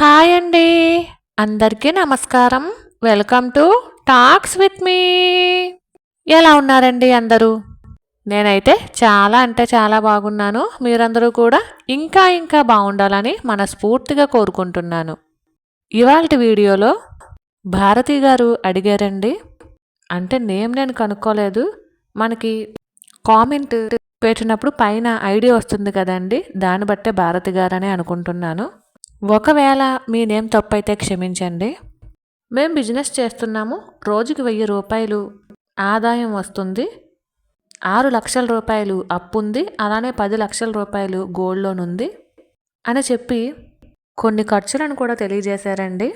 Hi అండి. అందరికీ నమస్కారం. Welcome to talks with me ఎలా ఉన్నారండి అందరూ? నేనైతే చాలా అంటే చాలా బాగున్నాను. మీరందరూ కూడా ఇంకా ఇంకా బాగుండాలని మనస్ఫూర్తిగా కోరుకుంటున్నాను. ఇవాళ వీడియోలో భారతి గారు అడిగారండి. అంటే నేమ్ నేను కనుక్కోలేదు. మనకి కామెంట్ పెట్టినప్పుడు పైన ఐడి వస్తుంది కదండి. దాన్ని బట్టే భారతి గారనే అనుకుంటున్నాను. ఒకవేళ మీ నేమ్ తప్పైతే క్షమించండి. మేము బిజినెస్ చేస్తున్నాము. రోజుకి వెయ్యి రూపాయలు ఆదాయం వస్తుంది. ఆరు లక్షల రూపాయలు అప్పు ఉంది. అలానే పది లక్షల రూపాయలు గోల్డ్ లోన్ ఉంది అని చెప్పి కొన్ని ఖర్చులను కూడా తెలియజేశారండి.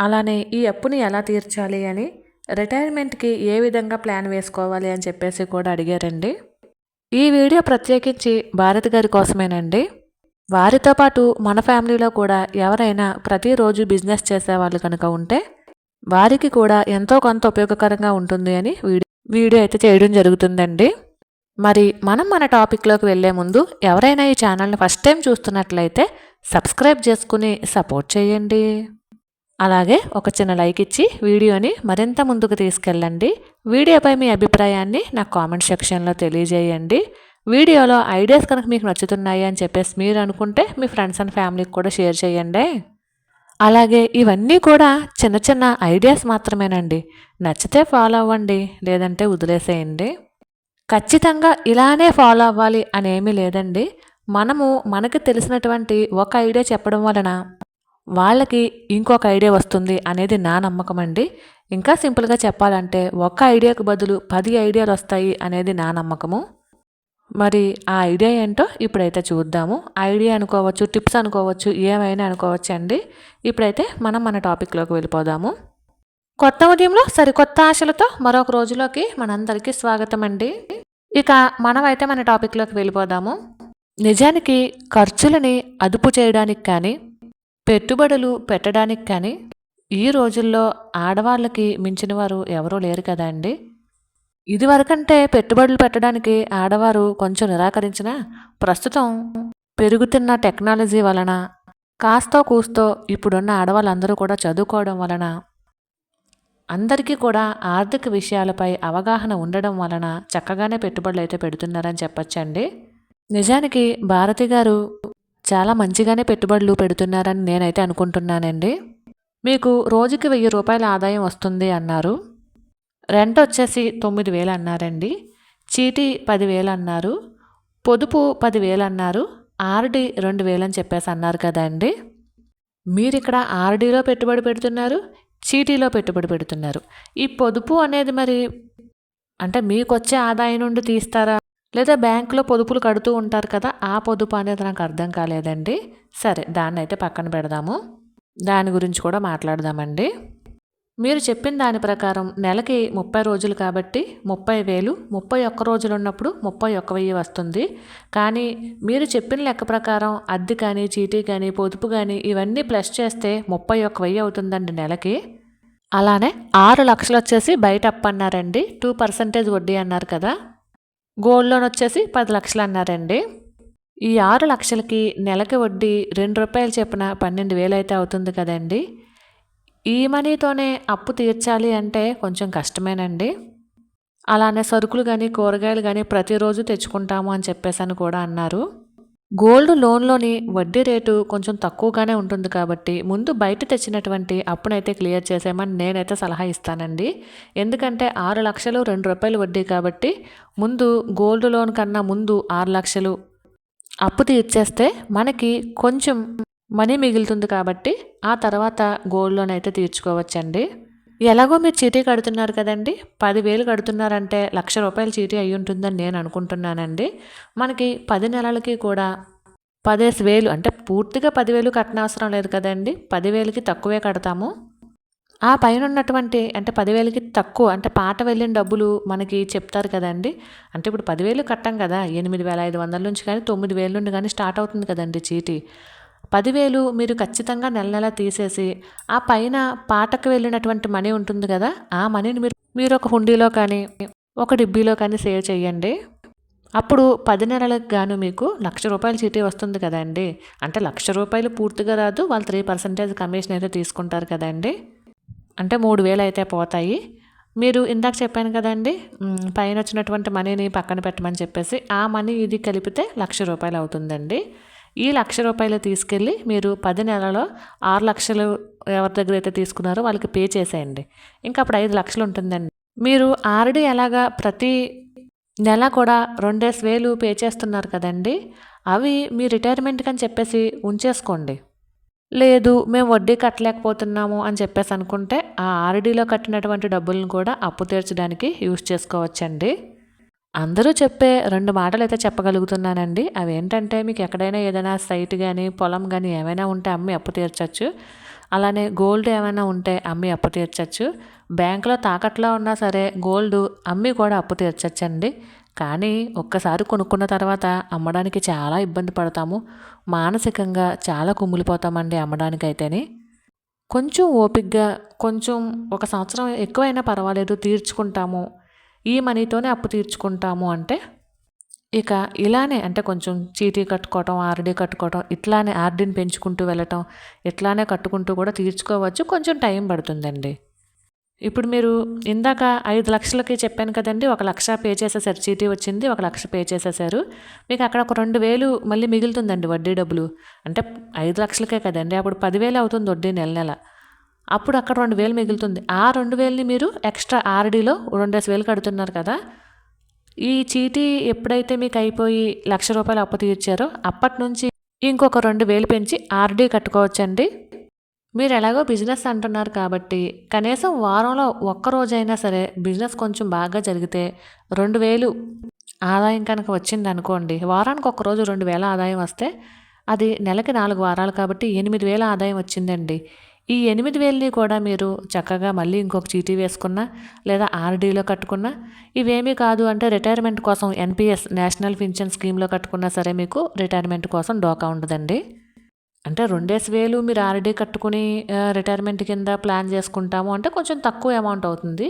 అలానే ఈ అప్పుని ఎలా తీర్చాలి అని రిటైర్మెంట్కి ఏ విధంగా ప్లాన్ వేసుకోవాలి అని చెప్పేసి కూడా అడిగారండి. ఈ వీడియో ప్రత్యేకించి భారత్ గారి కోసమేనండి. వారితో పాటు మన ఫ్యామిలీలో కూడా ఎవరైనా ప్రతిరోజు బిజినెస్ చేసేవాళ్ళు కనుక ఉంటే వారికి కూడా ఎంతో కొంత ఉపయోగకరంగా ఉంటుంది అని వీడియో వీడియో అయితే చేయడం జరుగుతుందండి. మరి మనం మన టాపిక్లోకి వెళ్ళే ముందు ఎవరైనా ఈ ఛానల్ని ఫస్ట్ టైం చూస్తున్నట్లయితే సబ్స్క్రైబ్ చేసుకుని సపోర్ట్ చేయండి. అలాగే ఒక చిన్న లైక్ ఇచ్చి వీడియోని మరింత ముందుకు తీసుకెళ్ళండి. వీడియోపై మీ అభిప్రాయాన్ని నాకు కామెంట్ సెక్షన్లో తెలియజేయండి. వీడియోలో ఐడియాస్ కనుక మీకు నచ్చుతున్నాయి అని చెప్పేసి మీరు అనుకుంటే మీ ఫ్రెండ్స్ అండ్ ఫ్యామిలీకి కూడా షేర్ చేయండి. అలాగే ఇవన్నీ కూడా చిన్న చిన్న ఐడియాస్ మాత్రమేనండి. నచ్చితే ఫాలో అవ్వండి లేదంటే వదిలేసేయండి. ఖచ్చితంగా ఇలానే ఫాలో అవ్వాలి అనేమీ లేదండి. మనము మనకు తెలిసినటువంటి ఒక ఐడియా చెప్పడం వలన వాళ్ళకి ఇంకొక ఐడియా వస్తుంది అనేది నా నమ్మకం అండి. ఇంకా సింపుల్గా చెప్పాలంటే ఒక్క ఐడియాకు బదులు పది ఐడియాలు వస్తాయి అనేది నా నమ్మకము. మరి ఆ ఐడియా ఏంటో ఇప్పుడైతే చూద్దాము. ఐడియా అనుకోవచ్చు టిప్స్ అనుకోవచ్చు ఏమైనా అనుకోవచ్చు అండి. ఇప్పుడైతే మనం మన టాపిక్లోకి వెళ్ళిపోదాము. కొత్త ఉదయంలో సరికొత్త ఆశలతో మరొక రోజులోకి మనందరికీ స్వాగతం అండి. ఇక మనమైతే మన టాపిక్లోకి వెళ్ళిపోదాము. నిజానికి ఖర్చులని అదుపు చేయడానికి కానీ పెట్టుబడులు పెట్టడానికి కానీ ఈ రోజుల్లో ఆడవాళ్ళకి మించిన వారు ఎవరూ లేరు కదా అండి. ఇదివరకంటే పెట్టుబడులు పెట్టడానికి ఆడవారు కొంచెం నిరాకరించిన ప్రస్తుతం పెరుగుతున్న టెక్నాలజీ వలన కాస్తో కూస్తో ఇప్పుడున్న ఆడవాళ్ళందరూ కూడా చదువుకోవడం వలన అందరికీ కూడా ఆర్థిక విషయాలపై అవగాహన ఉండడం వలన చక్కగానే పెట్టుబడులు అయితే పెడుతున్నారని చెప్పచ్చండి. నిజానికి భారతి గారు చాలా మంచిగానే పెట్టుబడులు పెడుతున్నారని నేనైతే అనుకుంటున్నానండి. మీకు రోజుకి వెయ్యి రూపాయల ఆదాయం వస్తుంది అన్నారు. రెంట్ వచ్చేసి తొమ్మిది వేలు అన్నారండి. చీటీ పదివేలు అన్నారు. పొదుపు పదివేలు అన్నారు. ఆర్డి రెండు వేలు అని చెప్పేసి అన్నారు కదా అండి మీరు ఇక్కడ ఆర్డీలో పెట్టుబడి పెడుతున్నారు చీటీలో పెట్టుబడి పెడుతున్నారు. ఈ పొదుపు అనేది మరి అంటే మీకు వచ్చే ఆదాయం నుండి తీస్తారా? లేదా బ్యాంకులో పొదుపులు కడుతూ ఉంటారు కదా ఆ పొదుపు అనేది నాకు అర్థం కాలేదండి. సరే దాన్ని అయితే పక్కన పెడదాము. దాని గురించి కూడా మాట్లాడదామండి. మీరు చెప్పిన దాని ప్రకారం నెలకి ముప్పై రోజులు కాబట్టి ముప్పై వేలు ముప్పై ఒక్క రోజులు ఉన్నప్పుడు ముప్పై ఒక్క వెయ్యి వస్తుంది. కానీ మీరు చెప్పిన లెక్క ప్రకారం అద్దె కానీ చీటీ కానీ పొదుపు కానీ ఇవన్నీ ప్లస్ చేస్తే ముప్పై ఒక్క వెయ్యి అవుతుందండి నెలకి. అలానే ఆరు లక్షలు వచ్చేసి బయట అప్పు అన్నారండి టూ పర్సెంటేజ్ వడ్డీ అన్నారు కదా. గోల్డ్ లోన్ వచ్చేసి పది లక్షలు అన్నారండి. ఈ ఆరు లక్షలకి నెలకి వడ్డీ రెండు రూపాయలు చెప్పిన పన్నెండు వేలు అయితే అవుతుంది కదండి. ఈ మనీతోనే అప్పు తీర్చాలి అంటే కొంచెం కష్టమేనండి. అలానే సరుకులు కానీ కూరగాయలు కానీ ప్రతిరోజు తెచ్చుకుంటాము అని చెప్పేసి కూడా అన్నారు. గోల్డ్ లోన్లోని వడ్డీ రేటు కొంచెం తక్కువగానే ఉంటుంది కాబట్టి ముందు బయట తెచ్చినటువంటి అప్పునైతే క్లియర్ చేసేమని నేనైతే సలహా ఇస్తానండి. ఎందుకంటే ఆరు లక్షలు రెండు రూపాయలు వడ్డీ కాబట్టి ముందు గోల్డ్ లోన్ కన్నా ముందు ఆరు లక్షలు అప్పు తీర్చేస్తే మనకి కొంచెం మనీ మిగులుతుంది కాబట్టి ఆ తర్వాత గోల్డ్ లోన్ అయితే తీర్చుకోవచ్చండి. ఎలాగో మీరు చీటీ కడుతున్నారు కదండి. పదివేలు కడుతున్నారంటే లక్ష రూపాయల చీటీ అయి ఉంటుందని నేను అనుకుంటున్నానండి. మనకి పది నెలలకి కూడా పదేసి వేలు అంటే పూర్తిగా పదివేలు కట్టనవసరం లేదు కదండి. పదివేలకి తక్కువే కడతాము. ఆ పైన ఉన్నటువంటి అంటే పదివేలకి తక్కువ అంటే పాట వెళ్ళిన డబ్బులు మనకి చెప్తారు కదండి. అంటే ఇప్పుడు పదివేలు కట్టాం కదా ఎనిమిది వేల ఐదు వందల నుంచి కానీ తొమ్మిది వేల నుండి కానీ స్టార్ట్ అవుతుంది కదండి చీటీ. పదివేలు మీరు ఖచ్చితంగా నెల నెల తీసేసి ఆ పైన పాటకు వెళ్ళినటువంటి మనీ ఉంటుంది కదా ఆ మనీని మీరు మీరు ఒక హుండీలో కానీ ఒక డిబ్బీలో కానీ సేవ్ చేయండి. అప్పుడు పది నెలలకు గాను మీకు లక్ష రూపాయల చీటీ వస్తుంది కదండి అంటే లక్ష రూపాయలు పూర్తిగా రాదు వాళ్ళు త్రీ పర్సెంటేజ్ కమిషన్ అయితే తీసుకుంటారు కదండి అంటే మూడు వేలు అయితే పోతాయి. మీరు ఇందాక చెప్పాను కదండి పైన వచ్చినటువంటి మనీని పక్కన పెట్టమని చెప్పేసి ఆ మనీ ఇది కలిపితే లక్ష రూపాయలు అవుతుందండి. ఈ లక్ష రూపాయలు తీసుకెళ్ళి మీరు పది నెలలో ఆరు లక్షలు ఎవరి దగ్గర అయితే తీసుకున్నారో వాళ్ళకి పే చేసేయండి. ఇంకా అప్పుడు ఐదు లక్షలు ఉంటుందండి. మీరు ఆర్డీ ఎలాగా ప్రతి నెల కూడా రెండేసి వేలు పే చేస్తున్నారు కదండి అవి మీ రిటైర్మెంట్కి అని చెప్పేసి ఉంచేసుకోండి. లేదు మేము వడ్డీ కట్టలేకపోతున్నాము అని చెప్పేసి అనుకుంటే ఆ ఆర్డీలో కట్టినటువంటి డబ్బులను కూడా అప్పు తీర్చడానికి యూజ్ చేసుకోవచ్చండి. అందరూ చెప్పే రెండు మాటలు అయితే చెప్పగలుగుతున్నానండి. అవి ఏంటంటే మీకు ఎక్కడైనా ఏదైనా సైట్ కానీ పొలం కానీ ఏమైనా ఉంటే అమ్మి అప్పు తీర్చచ్చు. అలానే గోల్డ్ ఏమైనా ఉంటే అమ్మి అప్పు తీర్చచ్చు. బ్యాంకులో తాకట్లో ఉన్నా సరే గోల్డ్ అమ్మి కూడా అప్పు తీర్చచ్చండి. కానీ ఒక్కసారి కొనుక్కున్న తర్వాత అమ్మడానికి చాలా ఇబ్బంది పడతాము. మానసికంగా చాలా కుమిలిపోతామండి అమ్మడానికైతేనే. కొంచెం ఓపిగ్గా కొంచెం ఒక సంవత్సరం ఎక్కువైనా పర్వాలేదు తీర్చుకుంటాము. ఈ మనీతోనే అప్పు తీర్చుకుంటాము అంటే ఇక ఇలానే అంటే కొంచెం చీటీ కట్టుకోవటం ఆర్డీ కట్టుకోవటం ఇట్లానే ఆర్డీని పెంచుకుంటూ వెళ్ళటం ఇట్లానే కట్టుకుంటూ కూడా తీర్చుకోవచ్చు. కొంచెం టైం పడుతుందండి. ఇప్పుడు మీరు ఇందాక ఐదు లక్షలకి చెప్పాను కదండి ఒక లక్ష పే చేసేసారు చీటీ వచ్చింది ఒక లక్ష పే చేసేసారు. మీకు అక్కడ ఒక రెండు వేలు మళ్ళీ మిగులుతుందండి వడ్డీ డబ్బులు. అంటే ఐదు లక్షలకే కదండి అప్పుడు పదివేలు అవుతుంది వడ్డీ నెల నెల. అప్పుడు అక్కడ రెండు వేలు మిగులుతుంది. ఆ రెండు వేలని మీరు ఎక్స్ట్రా ఆర్డీలో రెండేసి వేలు కడుతున్నారు కదా. ఈ చీటీ ఎప్పుడైతే మీకు అయిపోయి లక్ష రూపాయలు అప్పు తీర్చారో అప్పటి నుంచి ఇంకొక రెండు వేలు పెంచి ఆర్డీ కట్టుకోవచ్చండి. మీరు ఎలాగో బిజినెస్ అంటున్నారు కాబట్టి కనీసం వారంలో ఒక్కరోజైనా సరే బిజినెస్ కొంచెం బాగా జరిగితే రెండు వేలు ఆదాయం కనుక వచ్చింది అనుకోండి వారానికి ఒక రోజు రెండు వేల ఆదాయం వస్తే అది నెలకి నాలుగు వారాలు కాబట్టి ఎనిమిది వేల ఆదాయం వచ్చిందండి. ఈ ఎనిమిది వేలని కూడా మీరు చక్కగా మళ్ళీ ఇంకొక చీటీ వేసుకున్నా లేదా ఆర్డీలో కట్టుకున్నా ఇవేమీ కాదు అంటే రిటైర్మెంట్ కోసం ఎన్పిఎస్ నేషనల్ పెన్షన్ స్కీమ్లో కట్టుకున్నా సరే మీకు రిటైర్మెంట్ కోసం డోకా ఉండదండి. అంటే రెండేసి వేలు మీరు ఆర్డీ కట్టుకుని రిటైర్మెంట్ కింద ప్లాన్ చేసుకుంటాము అంటే కొంచెం తక్కువ అమౌంట్ అవుతుంది.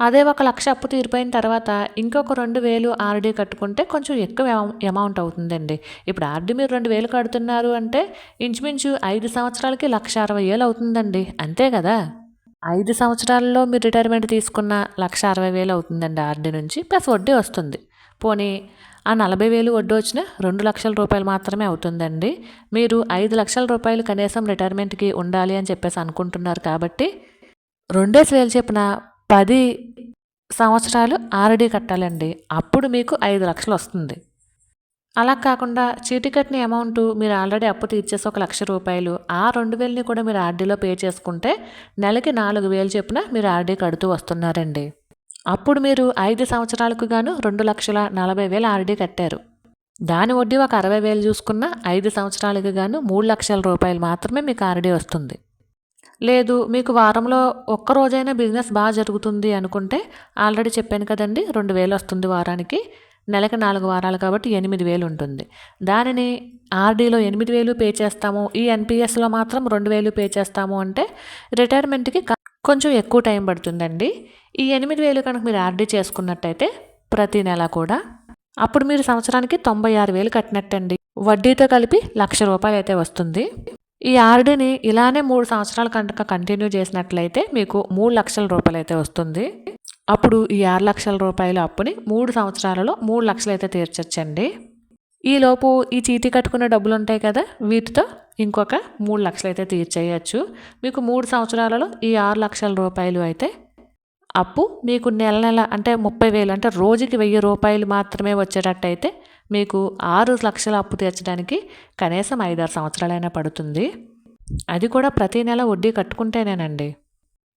అదే ఒక లక్ష అప్పు తీరిపోయిన తర్వాత ఇంకొక రెండు వేలు ఆర్డీ కట్టుకుంటే కొంచెం ఎక్కువ అమౌంట్ అవుతుందండి. ఇప్పుడు ఆర్డీ మీరు రెండు వేలు కడుతున్నారు అంటే ఇంచుమించు ఐదు సంవత్సరాలకి లక్ష అరవై వేలు అవుతుందండి. అంతే కదా? ఐదు సంవత్సరాల్లో మీరు రిటైర్మెంట్ తీసుకున్న లక్ష అరవై వేలు అవుతుందండి ఆర్డీ నుంచి ప్లస్ వడ్డీ వస్తుంది. పోనీ ఆ నలభై వేలు వడ్డీ వచ్చిన రెండు లక్షల రూపాయలు మాత్రమే అవుతుందండి. మీరు ఐదు లక్షల రూపాయలు కనీసం రిటైర్మెంట్కి ఉండాలి అని చెప్పేసి అనుకుంటున్నారు కాబట్టి రెండేసి వేలు చెప్పిన పది సంవత్సరాలు ఆర్డీ కట్టాలండి. అప్పుడు మీకు ఐదు లక్షలు వస్తుంది. అలా కాకుండా చీటీ కట్టిన అమౌంట్ మీరు ఆల్రెడీ అప్పు తీర్చేసి ఒక లక్ష రూపాయలు ఆ రెండు వేలని కూడా మీరు ఆర్డీలో పే చేసుకుంటే నెలకి నాలుగు వేలు చొప్పున మీరు ఆర్డీ కడుతూ వస్తున్నారండి. అప్పుడు మీరు ఐదు సంవత్సరాలకు గాను రెండు లక్షల నలభై వేలు ఆర్డీ కట్టారు. దాని వడ్డీ ఒక అరవై వేలు చూసుకున్న ఐదు సంవత్సరాలకు గాను మూడు లక్షల రూపాయలు మాత్రమే మీకు ఆర్డీ వస్తుంది. లేదు మీకు వారంలో ఒక్క రోజైనా బిజినెస్ బాగా జరుగుతుంది అనుకుంటే ఆల్రెడీ చెప్పాను కదండి రెండు వేలు వస్తుంది వారానికి. నెలకి నాలుగు వారాలు కాబట్టి ఎనిమిది వేలు ఉంటుంది. దానిని ఆర్డీలో ఎనిమిది వేలు పే చేస్తాము ఈ ఎన్పిఎస్లో మాత్రం రెండు వేలు పే చేస్తాము అంటే రిటైర్మెంట్కి కొంచెం ఎక్కువ టైం పడుతుందండి. ఈ ఎనిమిది వేలు కనుక మీరు ఆర్డీ చేసుకున్నట్టయితే ప్రతి నెల కూడా అప్పుడు మీరు సంవత్సరానికి తొంభై ఆరు వేలు కట్టినట్టండి. వడ్డీతో కలిపి లక్ష రూపాయలు అయితే వస్తుంది. ఈ ఆర్డీని ఇలానే మూడు సంవత్సరాల కనుక కంటిన్యూ చేసినట్లయితే మీకు మూడు లక్షల రూపాయలు అయితే వస్తుంది. అప్పుడు ఈ ఆరు లక్షల రూపాయల అప్పుని మూడు సంవత్సరాలలో మూడు లక్షలు అయితే తీర్చొచ్చండి. ఈలోపు ఈ చీటీ కట్టుకున్న డబ్బులు ఉంటాయి కదా వీటితో ఇంకొక మూడు లక్షలు అయితే తీర్చేయచ్చు. మీకు మూడు సంవత్సరాలలో ఈ ఆరు లక్షల రూపాయలు అయితే అప్పు మీకు నెల నెల అంటే ముప్పై వేలు అంటే రోజుకి వెయ్యి రూపాయలు మాత్రమే వచ్చేటట్టయితే మీకు ఆరు లక్షల అప్పు తీర్చడానికి కనీసం ఐదారు సంవత్సరాలైనా పడుతుంది. అది కూడా ప్రతి నెల వడ్డీ కట్టుకుంటేనేనండి.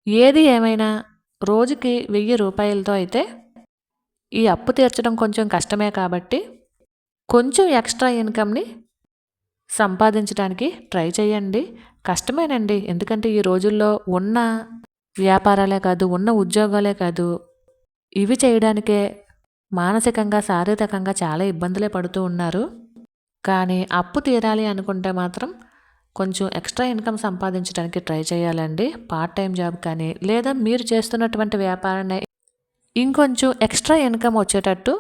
ఏది ఏమైనా రోజుకి వెయ్యి రూపాయలతో అయితే ఈ అప్పు తీర్చడం కొంచెం కష్టమే కాబట్టి కొంచెం ఎక్స్ట్రా ఇన్కమ్ని సంపాదించడానికి ట్రై చేయండి. కష్టమేనండి. ఎందుకంటే ఈ రోజుల్లో ఉన్న వ్యాపారాలే కాదు ఉన్న ఉద్యోగాలే కాదు ఇవి చేయడానికే మానసికంగా శారీరకంగా చాలా ఇబ్బందులే పడుతూ ఉన్నారు. కానీ అప్పు తీరాలి అనుకుంటే మాత్రం కొంచెం ఎక్స్ట్రా ఇన్కమ్ సంపాదించడానికి ట్రై చేయాలండి. పార్ట్ టైం జాబ్ కానీ లేదా మీరు చేస్తున్నటువంటి వ్యాపారాన్ని ఇంకొంచెం ఎక్స్ట్రా ఇన్కమ్ వచ్చేటట్టు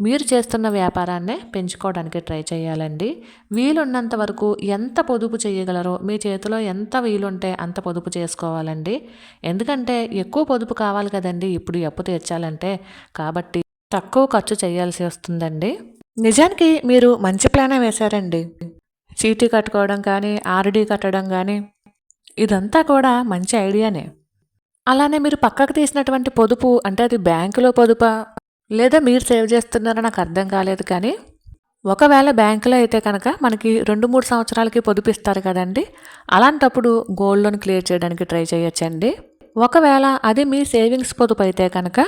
మీరు చేస్తున్న వ్యాపారాన్నే పెంచుకోవడానికి ట్రై చేయాలండి. వీలున్నంత వరకు ఎంత పొదుపు చేయగలరో మీ చేతిలో ఎంత వీలుంటే అంత పొదుపు చేసుకోవాలండి. ఎందుకంటే ఎక్కువ పొదుపు కావాలి కదండి ఇప్పుడు అప్పు తీర్చాలంటే. కాబట్టి తక్కువ ఖర్చు చేయాల్సి వస్తుందండి. నిజానికి మీరు మంచి ప్లానే వేశారండి. చీటీ కట్టుకోవడం కానీ ఆర్డీ కట్టడం కానీ ఇదంతా కూడా మంచి ఐడియానే. అలానే మీరు పక్కకు తీసినటువంటి పొదుపు అంటే అది బ్యాంకులో పొదుపా? లేదా మీరు సేవ్ చేస్తున్నారో నాకు అర్థం కాలేదు కానీ ఒకవేళ బ్యాంకులో అయితే కనుక మనకి రెండు మూడు సంవత్సరాలకి పొదుపిస్తారు కదండి. అలాంటప్పుడు గోల్డ్ లోన్ క్లియర్ చేయడానికి ట్రై చేయొచ్చండి. ఒకవేళ అది మీ సేవింగ్స్ పొదుపు అయితే కనుక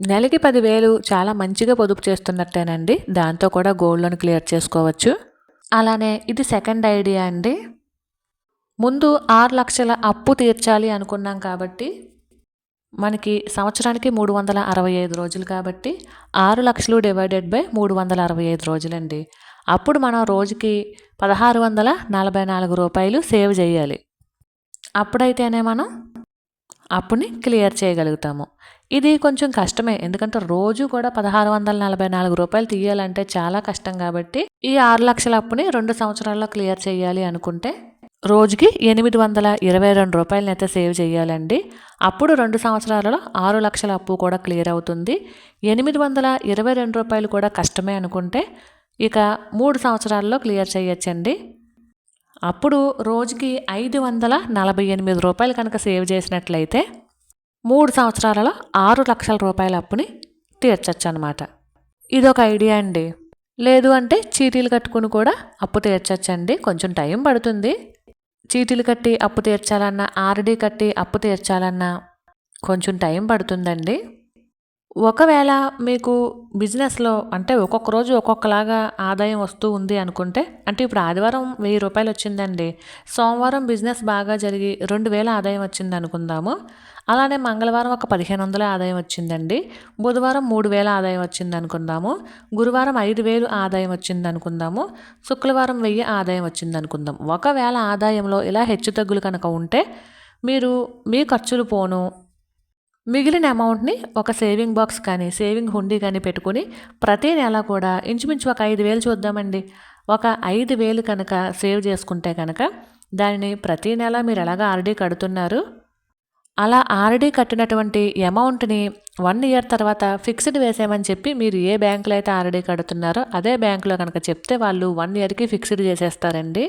నెలకి పదివేలు చాలా మంచిగా పొదుపు చేస్తున్నట్టేనండి. దాంతో కూడా గోల్డ్ లోన్ క్లియర్ చేసుకోవచ్చు. అలానే ఇది సెకండ్ ఐడియా అండి. ముందు ఆరు లక్షల అప్పు తీర్చాలి అనుకున్నాం కాబట్టి మనకి సంవత్సరానికి మూడు వందల అరవై ఐదు రోజులు కాబట్టి ఆరు లక్షలు డివైడెడ్ బై మూడు వందల అరవై ఐదు రోజులండి. అప్పుడు మనం రోజుకి పదహారు వందల నలభై నాలుగు రూపాయలు సేవ్ చేయాలి. అప్పుడైతేనే మనం అప్పుని క్లియర్ చేయగలుగుతాము. ఇది కొంచెం కష్టమే. ఎందుకంటే రోజు కూడా పదహారు వందల నలభై నాలుగు రూపాయలు తీయాలంటే చాలా కష్టం కాబట్టి ఈ ఆరు లక్షల అప్పుని రెండు సంవత్సరాల్లో క్లియర్ చేయాలి అనుకుంటే రోజుకి ఎనిమిది వందల ఇరవై రెండు రూపాయలని అయితే సేవ్ చేయాలండి. అప్పుడు రెండు సంవత్సరాలలో ఆరు లక్షల అప్పు కూడా క్లియర్ అవుతుంది. ఎనిమిది వందల ఇరవై రెండు రూపాయలు కూడా కష్టమే అనుకుంటే ఇక మూడు సంవత్సరాల్లో క్లియర్ చేయొచ్చండి. అప్పుడు రోజుకి ఐదు వందల నలభై ఎనిమిది రూపాయలు కనుక సేవ్ చేసినట్లయితే మూడు సంవత్సరాలలో ఆరు లక్షల రూపాయల అప్పుని తీర్చచ్చు అనమాట ఇదొక ఐడియా అండి. లేదు అంటే చీటీలు కట్టుకుని కూడా అప్పు తీర్చచ్చండి. కొంచెం టైం పడుతుంది. చీటీలు కట్టి అప్పు తీర్చాలన్నా ఆర్డీ కట్టి అప్పు తీర్చాలన్నా కొంచెం టైం పడుతుందండి. ఒకవేళ మీకు బిజినెస్లో అంటే ఒక్కొక్క రోజు ఒక్కొక్కలాగా ఆదాయం వస్తూ ఉంది అనుకుంటే అంటే ఇప్పుడు ఆదివారం వెయ్యి రూపాయలు వచ్చిందండి. సోమవారం బిజినెస్ బాగా జరిగి రెండు వేల ఆదాయం వచ్చింది అనుకుందాము. అలానే మంగళవారం ఒక పదిహేను వందల ఆదాయం వచ్చిందండి. బుధవారం మూడు వేల ఆదాయం వచ్చింది అనుకుందాము. గురువారం ఐదు వేలు ఆదాయం వచ్చింది అనుకుందాము. శుక్రవారం వెయ్యి ఆదాయం వచ్చింది అనుకుందాం. ఒకవేళ ఆదాయంలో ఇలా హెచ్చుతగ్గులు కనుక ఉంటే మీరు మీ ఖర్చులు పోను మిగిలిన అమౌంట్ని ఒక సేవింగ్ బాక్స్ కానీ సేవింగ్ హుండీ కానీ పెట్టుకుని ప్రతి నెల కూడా ఇంచుమించు ఒక ఐదు వేలు చూద్దామండి. ఒక ఐదు వేలు కనుక సేవ్ చేసుకుంటే కనుక దానిని ప్రతి నెల మీరు ఎలాగ ఆర్డీ కడుతున్నారు? అలా ఆర్డీ కట్టినటువంటి అమౌంట్ని వన్ ఇయర్ తర్వాత ఫిక్స్డ్ వేసామని చెప్పి మీరు ఏ బ్యాంకులో అయితే ఆర్డీ కడుతున్నారో అదే బ్యాంకులో కనుక చెప్తే వాళ్ళు వన్ ఇయర్కి ఫిక్స్డ్ చేసేస్తారండి.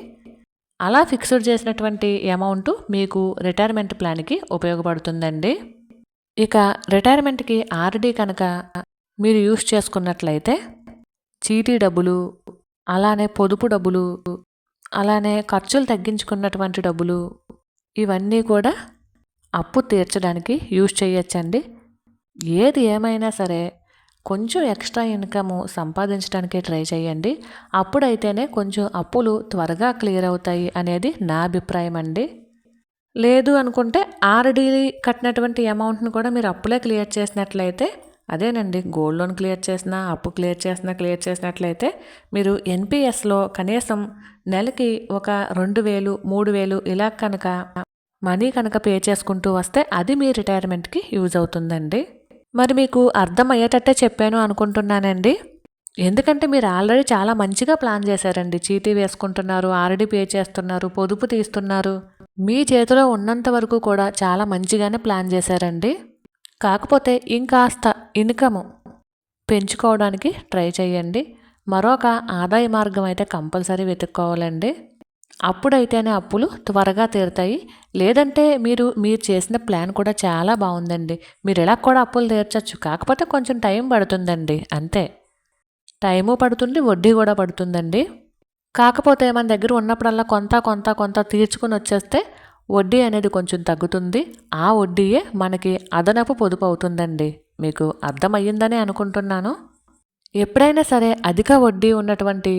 అలా ఫిక్స్డ్ చేసినటువంటి అమౌంట్ మీకు రిటైర్మెంట్ ప్లాన్కి ఉపయోగపడుతుందండి. ఇక రిటైర్మెంట్కి ఆర్డీ కనుక మీరు యూస్ చేసుకున్నట్లయితే చీటీ డబ్బులు అలానే పొదుపు డబ్బులు అలానే ఖర్చులు తగ్గించుకున్నటువంటి డబ్బులు ఇవన్నీ కూడా అప్పు తీర్చడానికి యూజ్ చేయొచ్చండి. ఏది ఏమైనా సరే కొంచెం ఎక్స్ట్రా ఇన్కమ్ సంపాదించడానికి ట్రై చేయండి. అప్పుడైతేనే కొంచెం అప్పులు త్వరగా క్లియర్ అవుతాయి అనేది నా అభిప్రాయం అండి లేదు అనుకుంటే ఆర్డీ కట్టినటువంటి అమౌంట్ని కూడా మీరు అప్పులే క్లియర్ చేసినట్లయితే అదేనండి గోల్డ్ లోన్ క్లియర్ చేసినా అప్పు క్లియర్ చేసిన క్లియర్ చేసినట్లయితే మీరు ఎన్పిఎస్లో కనీసం నెలకి ఒక రెండు వేలు మూడు వేలు ఇలా కనుక మనీ కనుక పే చేసుకుంటూ వస్తే అది మీ రిటైర్మెంట్కి యూజ్ అవుతుందండి. మరి మీకు అర్థమయ్యేటట్టే చెప్పాను అనుకుంటున్నానండి. ఎందుకంటే మీరు ఆల్రెడీ చాలా మంచిగా ప్లాన్ చేశారండి. చీటీ వేసుకుంటున్నారు ఆల్రెడీ పే చేస్తున్నారు పొదుపు తీస్తున్నారు. మీ చేతిలో ఉన్నంత వరకు కూడా చాలా మంచిగానే ప్లాన్ చేశారండి. కాకపోతే ఇంకాస్త ఇన్కమ్ పెంచుకోవడానికి ట్రై చేయండి. మరొక ఆదాయ మార్గం అయితే కంపల్సరీ వెతుక్కోవాలండి. అప్పుడైతేనే అప్పులు త్వరగా తీరుతాయి. లేదంటే మీరు మీరు చేసిన ప్లాన్ కూడా చాలా బాగుందండి. మీరు ఎలా కూడా అప్పులు తీర్చచ్చు. కాకపోతే కొంచెం టైం పడుతుందండి. అంతే. టైము పడుతుంది వడ్డీ కూడా పడుతుందండి. కాకపోతే మన దగ్గర ఉన్నప్పుడల్లా కొంత కొంత కొంత తీర్చుకుని వచ్చేస్తే వడ్డీ అనేది కొంచెం తగ్గుతుంది. ఆ వడ్డీయే మనకి అదనపు పొదుపు అవుతుందండి. మీకు అర్థమయ్యిందని అనుకుంటున్నాను. ఎప్పుడైనా సరే అధిక వడ్డీ ఉన్నటువంటి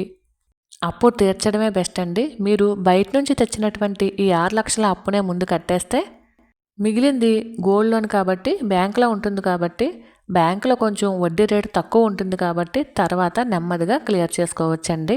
అప్పు తీర్చడమే బెస్ట్ అండి. మీరు బయట నుంచి తెచ్చినటువంటి ఈ ఆరు లక్షల అప్పునే ముందు కట్టేస్తే మిగిలింది గోల్డ్ లోన్ కాబట్టి బ్యాంకులో ఉంటుంది కాబట్టి బ్యాంకులో కొంచెం వడ్డీ రేటు తక్కువ ఉంటుంది కాబట్టి తర్వాత నెమ్మదిగా క్లియర్ చేసుకోవచ్చండి.